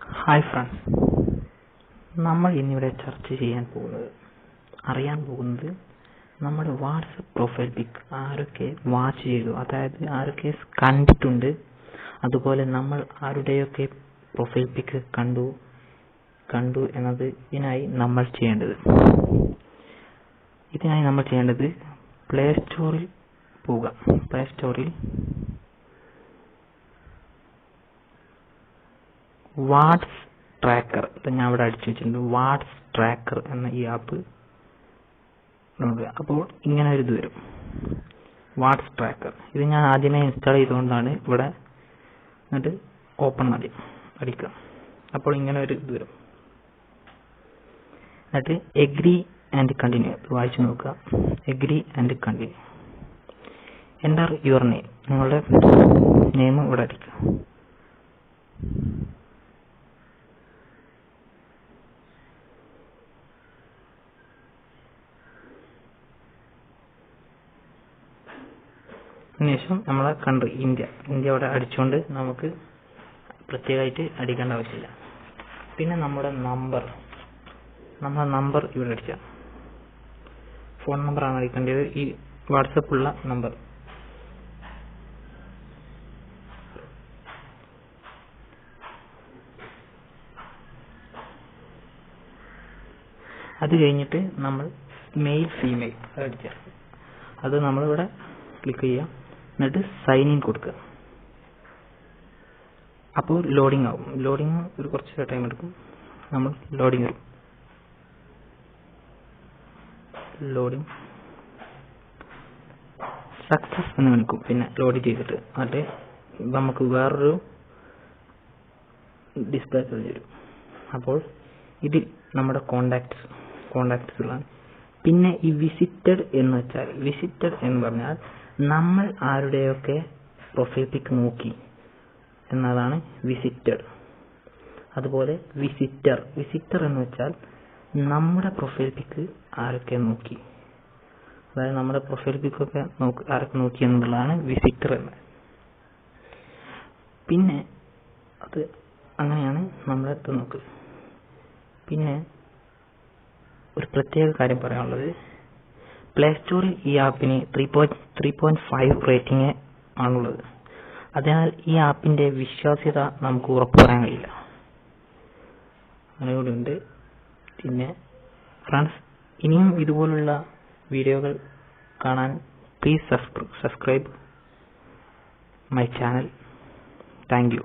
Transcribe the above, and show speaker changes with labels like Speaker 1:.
Speaker 1: Hi friends നമ്മൾ ഇന്നിവിടെ ചർച്ച ചെയ്യാൻ പോകുന്നത് അറിയാൻ പോകുന്നത് നമ്മുടെ വാട്സപ്പ് പ്രൊഫൈൽ പിക് ആരൊക്കെ വാച്ച് ചെയ്തു. അതായത് ആരൊക്കെ കണ്ടിട്ടുണ്ട്. അതുപോലെ നമ്മൾ ആരുടെയൊക്കെ പ്രൊഫൈൽ പിക് കണ്ടു കണ്ടു എന്നത് ഇതിനായി നമ്മൾ ചെയ്യേണ്ടത്. ഇതിനായി നമ്മൾ ചെയ്യേണ്ടത് പ്ലേ സ്റ്റോറിൽ പോവുക. പ്ലേ സ്റ്റോറിൽ വാട്സ് ട്രാക്കർ. ഇത് ഞാൻ ഇവിടെ അടിച്ചു വെച്ചിട്ടുണ്ട്. വാട്സ് ട്രാക്കർ എന്ന ഈ ആപ്പ് അപ്പോൾ ഇങ്ങനെ ഒരു ഇത് വരും. Whats tracker. ഇത് ഞാൻ ആദ്യമേ ഇൻസ്റ്റാൾ ചെയ്തുകൊണ്ടാണ് ഇവിടെ എന്നിട്ട് ഓപ്പൺ മതി അടിക്കുക. അപ്പോൾ ഇങ്ങനെ ഒരു ഇത് വരും. എന്നിട്ട് എഗ്രി ആൻഡ് കണ്ടിന്യൂ വായിച്ചു നോക്കുക. Agree and continue enter your name നിങ്ങളുടെ നെയിം ഇവിടെ അടിക്കുക. അതിനുശേഷം നമ്മളെ കൺട്രി ഇന്ത്യ. ഇന്ത്യ അവിടെ അടിച്ചുകൊണ്ട് നമുക്ക് പ്രത്യേകമായിട്ട് അടിക്കേണ്ട ആവശ്യമില്ല. പിന്നെ നമ്മുടെ നമ്പർ നമ്മുടെ നമ്പർ ഇവിടെ അടിച്ച. ഫോൺ നമ്പറാണ് അടിക്കേണ്ടത്. ഈ വാട്സപ്പുള്ള നമ്പർ അത് കഴിഞ്ഞിട്ട് നമ്മൾ മെയിൽ ഫീമെയിൽ അടിച്ച. അത് നമ്മളിവിടെ ക്ലിക്ക് ചെയ്യുക എന്നിട്ട് സൈൻ ഇൻ കൊടുക്കുക. അപ്പോൾ ലോഡിംഗ് ആവും. ലോഡിംഗ് ഒരു കുറച്ച് ടൈം എടുക്കും. നമ്മൾ ലോഡിംഗ് വരും. ലോഡിംഗ് സക്സസ് എന്ന് കാണിക്കും പിന്നെ ലോഡ് ചെയ്തിട്ട് അതെ നമുക്ക് വേറൊരു ഡിസ്പ്ലേ വരും അപ്പോൾ ഇതിൽ നമ്മുടെ കോണ്ടാക്ട്സ് കോണ്ടാക്ട്സ് ഉള്ളതാണ് പിന്നെ ഈ വിസിറ്റഡ് എന്ന് വെച്ചാൽ വിസിറ്റഡ് എന്ന് പറഞ്ഞാൽ നമ്മൾ ആരുടെയൊക്കെ പ്രൊഫൈൽ പിക്ക് നോക്കി എന്നതാണ് വിസിറ്റഡ് അതുപോലെ വിസിറ്റർ വിസിറ്റർ എന്ന് വെച്ചാൽ നമ്മുടെ പ്രൊഫൈൽ പിക്ക് ആരൊക്കെ നോക്കി? അതായത് നമ്മുടെ പ്രൊഫൈൽ പിക്കൊക്കെ നോക്കി ആരൊക്കെ നോക്കി എന്നുള്ളതാണ് വിസിറ്റർ എന്ന്. പിന്നെ അത് അങ്ങനെയാണ് നമ്മളെ നോക്കുക പിന്നെ ഒരു പ്രത്യേക കാര്യം പറയാനുള്ളത്. പ്ലേ സ്റ്റോറിൽ ഈ ആപ്പിന് three point three point five rating ആണുള്ളത്. അതിനാൽ ഈ ആപ്പിന്റെ വിശ്വാസ്യത നമുക്ക് ഉറപ്പു പറയാൻ കഴിയില്ല. അങ്ങനെ ഉണ്ട്. പിന്നെ ഫ്രണ്ട്സ് ഇനിയും ഇതുപോലുള്ള വീഡിയോകൾ കാണാൻ please subscribe my channel thank you